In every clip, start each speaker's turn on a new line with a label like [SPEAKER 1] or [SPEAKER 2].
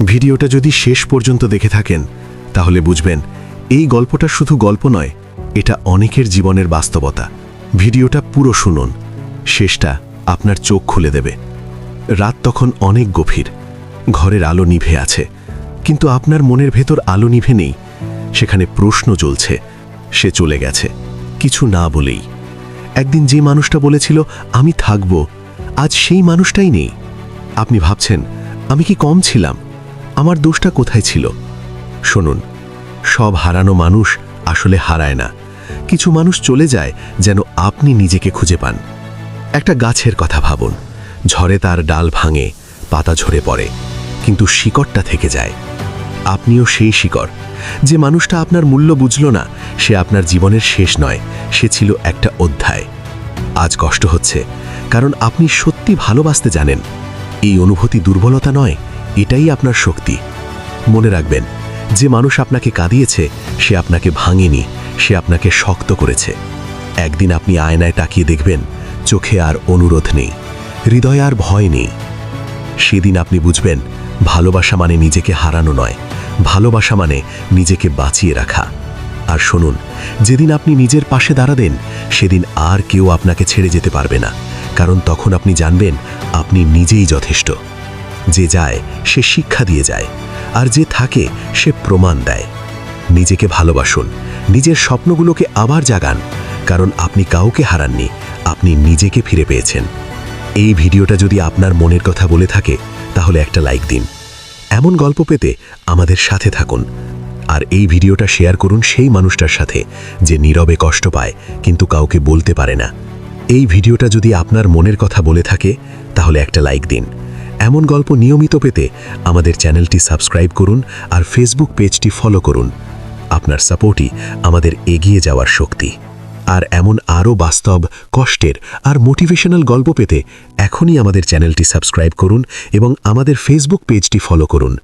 [SPEAKER 1] ভিডিওটা যদি শেষ পর্যন্ত দেখে থাকেন, তাহলে বুঝবেন, এই গল্পটা শুধু গল্প নয়, এটা অনেকের জীবনের বাস্তবতা। ভিডিওটা পুরো শুনুন, শেষটা আপনার চোখ খুলে দেবে। রাত তখন অনেক গভীর, ঘরের আলো নিভে আছে, কিন্তু আপনার মনের ভেতর আলো নিভে নেই, সেখানে প্রশ্ন জ্বলছে, সে চলে গেছে, কিছু না বলেই। একদিন যে মানুষটা বলেছিল, আমি থাকব আজ সেই মানুষটাই নেই। আপনি ভাবছেন, আমি কি কম ছিলাম? আমার দোষটা কোথায় ছিল? শুনুন, সব হারানো মানুষ আসলে হারায় না। কিছু মানুষ চলে যায় যেন আপনি নিজেকে খুঁজে পান। একটা গাছের কথা ভাবুন, ঝড়ে তার ডাল ভাঙে, পাতা ঝরে পড়ে, কিন্তু শিকড়টা থেকে যায়। আপনিও সেই শিকড়। যে মানুষটা আপনার মূল্য বুঝল না, সে আপনার জীবনের শেষ নয়, সে ছিল একটা অধ্যায়। আজ কষ্ট হচ্ছে, কারণ আপনি সত্যি ভালোবাসতে জানেন, এই অনুভূতি দুর্বলতা নয় এটাই আপনার শক্তি। মনে রাখবেন, যে মানুষ আপনাকে কাঁদিয়েছে, সে আপনাকে ভাঙেনি, সে আপনাকে শক্ত করেছে। একদিন আপনি আয়নায় তাকিয়ে দেখবেন, চোখে আর অনুরোধ নেই, হৃদয়ে আর ভয় নেই। সেদিন আপনি বুঝবেন, ভালোবাসা মানে নিজেকে হারানো নয়, ভালোবাসা মানে নিজেকে বাঁচিয়ে রাখা। আর শুনুন, যেদিন আপনি নিজের পাশে দাঁড়াবেন, সেদিন আর কেউ আপনাকে ছেড়ে যেতে পারবে না, কারণ তখন আপনি জানবেন, আপনি নিজেই যথেষ্ট। যে যায়, সে শিক্ষা দিয়ে যায়, আর যে থাকে, সে প্রমাণ দেয়। নিজেকে ভালোবাসুন, নিজের স্বপ্নগুলোকে আবার জাগান, কারণ আপনি কাউকে হারাননি, আপনি নিজেকে ফিরে পেয়েছেন। এই ভিডিওটা যদি আপনার মনের কথা বলে থাকে, তাহলে একটা লাইক দিন। এমন গল্প পেতে আমাদের সাথে থাকুন। আর এই ভিডিওটা শেয়ার করুন সেই মানুষটার সাথে, যে নীরবে কষ্ট পায়, কিন্তু কাউকে বলতে পারে না। এই ভিডিওটা যদি আপনার মনের কথা বলে থাকে, তাহলে একটা লাইক দিন। এমন গল্প নিয়মিত পেতে আমাদের চ্যানেলটি সাবস্ক্রাইব করুন আর ফেসবুক পেজটি ফলো করুন। আপনার সাপোর্টই আমাদের এগিয়ে যাওয়ার শক্তি। আর এমন আরও বাস্তব, কষ্টের আর মোটিভেশনাল গল্প পেতে এখনই আমাদের চ্যানেলটি সাবস্ক্রাইব করুন এবং আমাদের ফেসবুক পেজটি ফলো করুন।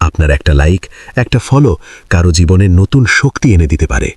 [SPEAKER 1] আপনার একটা লাইক একটা ফলো কারও জীবনে নতুন শক্তি এনে দিতে পারে।